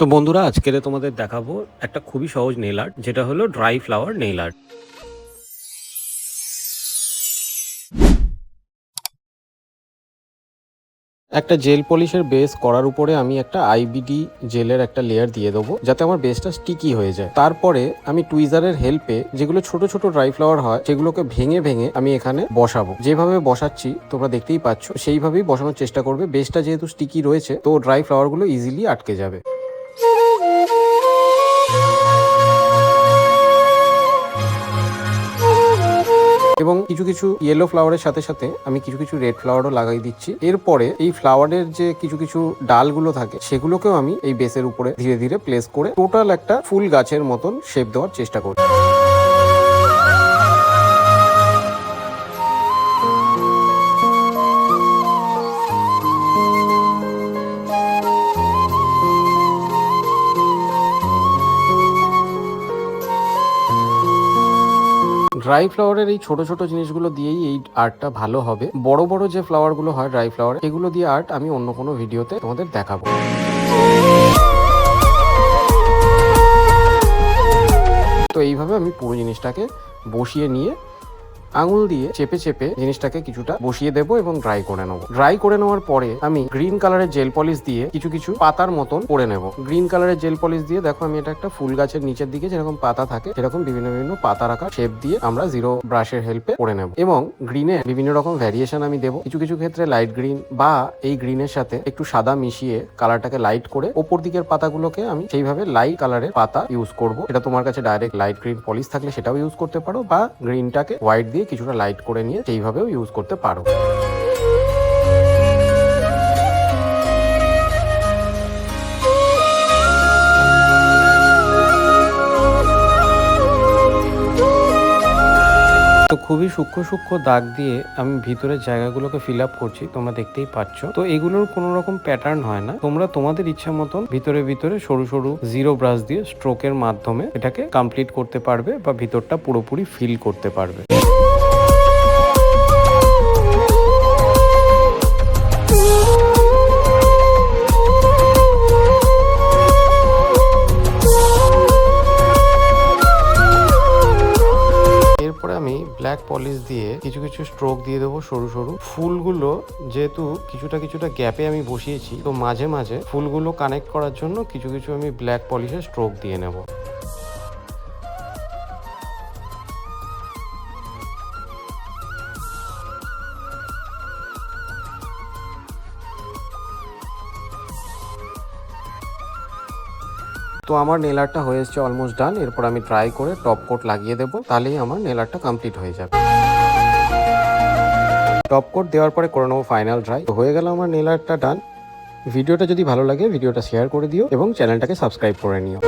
তো বন্ধুরা, আজকের তোমাদের দেখাবো একটা খুবই সহজ নেল আর্ট যেটা হলো ড্রাই ফ্লাওয়ার নেল আর্ট একটা জেল পলিশের বেস করার উপরে আমি একটা আইবিডি জেলের একটা লেয়ার দিয়ে দেবো, যাতে আমার বেসটা স্টিকি হয়ে যায়। তারপরে আমি টুইজারের হেল্পে যেগুলো ছোট ছোট ড্রাই ফ্লাওয়ার হয়, সেগুলোকে ভেঙে ভেঙে আমি এখানে বসাবো। যেভাবে বসাচ্ছি, তোমরা দেখতেই পাচ্ছ, সেইভাবেই বসানোর চেষ্টা করবে। বেসটা যেহেতু স্টিকি রয়েছে, তো ড্রাই ফ্লাওয়ারগুলো ইজিলি আটকে যাবে। কিছু কিছু ইয়েলো ফ্লাওয়ারের সাথে সাথে আমি কিছু কিছু রেড ফ্লাওয়ারও লাগাই দিচ্ছি। এরপরে এই ফ্লাওয়ারের যে কিছু কিছু ডালগুলো থাকে, সেগুলোকেও আমি এই বেসের উপরে ধীরে ধীরে প্লেস করে টোটাল একটা ফুল গাছের মতন শেপ দেওয়ার চেষ্টা করি ড্রাই ফ্লাওয়ারের এই ছোট ছোট জিনিসগুলো দিয়েই এই আর্টটা ভালো হবে। বড় বড় যে ফ্লাওয়ারগুলো হয় ড্রাই ফ্লাওয়ার এগুলো দিয়ে আর্ট আমি অন্য কোনো ভিডিওতে তোমাদের দেখাবো। তো এইভাবে আমি পুরো জিনিসটাকে বসিয়ে নিয়ে আঙুল দিয়ে চেপে চেপে জিনিসটাকে কিছুটা বসিয়ে দেবো এবং ড্রাই করে নেব। ড্রাই করে নেওয়ার পরে আমি গ্রিন কালারের জেল পলিশ দিয়ে কিছু কিছু পাতার মতন করে নেব। গ্রিন কালারের জেল পলিশ দিয়ে দেখো আমি এটা একটা ফুল গাছের নিচের দিকে যেরকম পাতা থাকে, সেরকম বিভিন্ন বিভিন্ন পাতা রাখা শেপ দিয়ে আমরা জিরো ব্রাশের হেল্পে করে নেব। এবং গ্রিনের বিভিন্ন রকম ভ্যারিয়েশন আমি দেবো। কিছু কিছু ক্ষেত্রে লাইট গ্রিন বা এই গ্রিনের সাথে একটু সাদা মিশিয়ে কালারটাকে লাইট করে ওপর দিকের পাতাগুলোকে আমি সেইভাবে লাইট কালারের পাতা ইউজ করব। এটা তোমার কাছে ডাইরেক্ট লাইট গ্রিন পলিশ থাকলে সেটাও ইউজ করতে পারো বা গ্রিনটাকে হোয়াইট দিয়ে কিছুটা লাইট করে নিয়ে সেইভাবেও ইউজ করতে পারো। তো খুবই সূক্ষ্ম সূক্ষ্ম দাগ দিয়ে আমি ভিতরের জায়গাগুলোকে ফিল আপ করছি, তোমরা দেখতেই পাচ্ছ। তো এগুলোর কোনো রকম প্যাটার্ন হয় না। তোমরা তোমাদের ইচ্ছা মতন ভিতরে ভিতরে সরু সরু জিরো ব্রাশ দিয়ে স্ট্রোকের মাধ্যমে এটাকে কমপ্লিট করতে পারবে বা ভিতরটা পুরোপুরি ফিল করতে পারবে। ব্ল্যাক পলিশ দিয়ে কিছু কিছু স্ট্রোক দিয়ে দেবো সরু সরু। ফুলগুলো যেহেতু কিছুটা কিছুটা গ্যাপে আমি বসিয়েছি, তো মাঝে মাঝে ফুলগুলো কানেক্ট করার জন্য কিছু কিছু আমি ব্ল্যাক পলিশের স্ট্রোক দিয়ে নেব। তো আমার নেলারটা হয়ে এসছে অলমোস্ট ডান এরপর আমি ট্রাই করে টপ কোট লাগিয়ে দেবো, তাহলেই আমার নেলারটা কমপ্লিট হয়ে যাবে। টপ কোট দেওয়ার পরে করে নেব ফাইনাল ড্রাই তো হয়ে গেল আমার নেলারটা ডান ভিডিওটা যদি ভালো লাগে, ভিডিওটা শেয়ার করে দিও এবং চ্যানেলটাকে সাবস্ক্রাইব করে নিও।